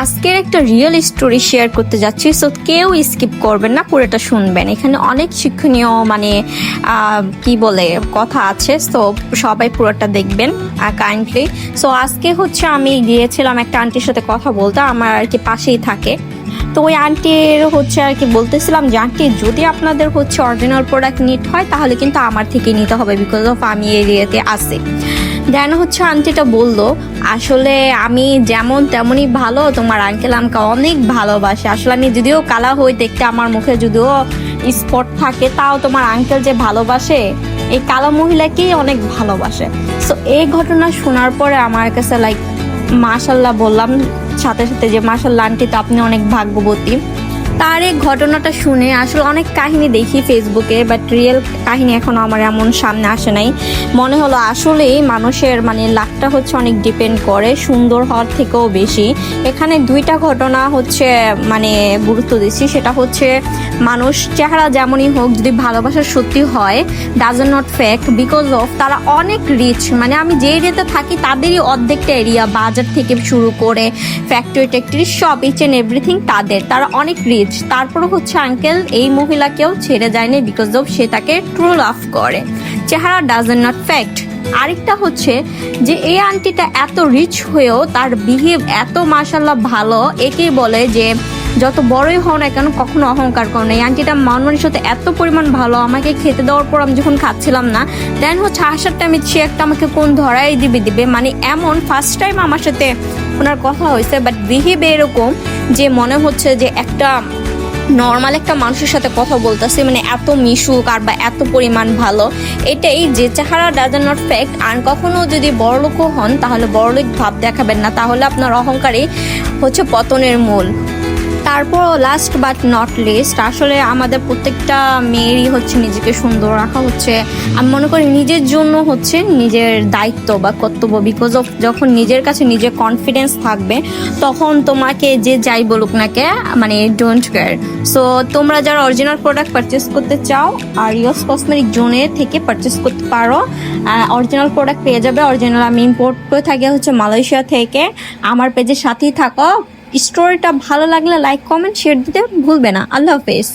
আজকের একটা real story share করতে যাচ্ছি সো কেউ স্কিপ করবেন না, পুরোটা শুনবেন। এখানে অনেক শিক্ষণীয় মানে কি বলে, কথা আছে সো সবাই পুরোটা দেখবেন কাইন্ডলি সো আজকে হচ্ছে আমি গিয়েছিলাম একটা আন্টির সাথে কথা বলতে, আমার আর কি পাশেই থাকে। তো ওই আন্টির হচ্ছে আর কি বলতেছিলাম যে আন্টি যদি আপনাদের হচ্ছে অরিজিনাল প্রোডাক্ট নিট হয়, তাহলে কিন্তু আমার থেকে নিতে হবে বিকজ অফ আমি এরিয়াতে আছি। দেন হচ্ছে আন্টিটা বলল, আসলে আমি যেমন তেমনই ভালো, তোমার আঙ্কেল আমাকে অনেক ভালোবাসে। আসলে আমি যদিও কালা হই, দেখতে আমার মুখে যদিও স্পট থাকে, তাও তোমার আঙ্কেল যে ভালোবাসে, এই কালো মহিলাকেই অনেক ভালোবাসে। সো এই ঘটনা শোনার পরে আমার কাছে লাইক মাশাল্লাহ বললাম, সাথে সাথে যে মাশাল্লাহ আন্টি, তো আপনি অনেক ভাগ্যবতী। তার এই ঘটনাটা শুনে আসলে অনেক কাহিনী দেখি ফেসবুকে বাট রিয়েল কাহিনী এখনও আমার এমন সামনে আসে নাই। মনে হলো আসলেই মানুষের মানে লাকটা হচ্ছে অনেক ডিপেন্ড করে, সুন্দর হওয়ার থেকেও বেশি। এখানে দুইটা ঘটনা হচ্ছে মানে গুরুত্ব দিচ্ছি। সেটা হচ্ছে মানুষ চেহারা যেমনই হোক, যদি ভালোবাসা সত্যি হয় does not fact because of তারা অনেক রিচ মানে আমি যে এরিয়াতে থাকি, তাদেরই অর্ধেকটা এরিয়া বাজার থেকে শুরু করে ফ্যাক্টরি ট্যাক্টরি সব ইচ অ্যান্ড এভরিথিং তাদের। তারা অনেক রিচ তারপরে হচ্ছে আঙ্কেল এই মহিলাকেও ছেড়ে যায়নি বিকজ অফ সে তাকে ট্রু লাভ করে। চেহারা ডাজ নট ফ্যাক্ট আরেকটা হচ্ছে যে, এই আন্টিটা এত রিচ হয়েও তার বিহেভ এত মাসাল্লাহ ভালো, একেই বলে যে, যত বড়ই হও না কেন, কখনো অহংকার করো না। এই আন্টিটা মানুষের সাথে এত পরিমাণ ভালো, আমাকে খেতে দেওয়ার পর আমি যখন খাচ্ছিলাম না দেন হচ্ছে আসার টাইমে সে একটা আমাকে কোন ধরাই দিবে দিবে। মানে এমন ফার্স্ট টাইম আমার সাথে ওনার কথা হয়েছে বাট বিহেভ এরকম যে, মনে হচ্ছে যে একটা নর্মাল একটা মানুষের সাথে কথা বলতেছে মানে এত মিশুক আর বা এত পরিমাণ ভালো, এটাই যে চেহারা ডাজার নট ফ্যাক্ট আর কখনো যদি বড়লোকও হন, তাহলে বড়লোক ভাব দেখাবেন না, তাহলে আপনার অহংকারই হচ্ছে পতনের মূল। তারপর লাস্ট বাট নট লিস্ট আসলে আমাদের প্রত্যেকটা মেয়েরই হচ্ছে নিজেকে সুন্দর রাখা হচ্ছে। আমি মনে করি নিজের জন্য হচ্ছে নিজের দায়িত্ব বা কর্তব্য বিকজ অফ যখন নিজের কাছে নিজের কনফিডেন্স থাকবে, তখন তোমাকে যে যাই বলুক না কে মানে ডোন্ট কেয়ার সো তোমরা যারা অরিজিনাল প্রোডাক্ট পারচেস করতে চাও, আর ইয়স কসমেটিক জোনে থেকে পারচেস করতে পারো অরিজিনাল প্রোডাক্ট পেয়ে যাবে। অরিজিনাল আমি ইম্পোর্ট করে থাকি হচ্ছে মালয়েশিয়া থেকে। আমার পেজের সাথেই থাকো। স্টোরিটা ভালো লাগলে লাইক কমেন্ট শেয়ার দিতে ভুলবে না। আল্লাহ হাফেজ।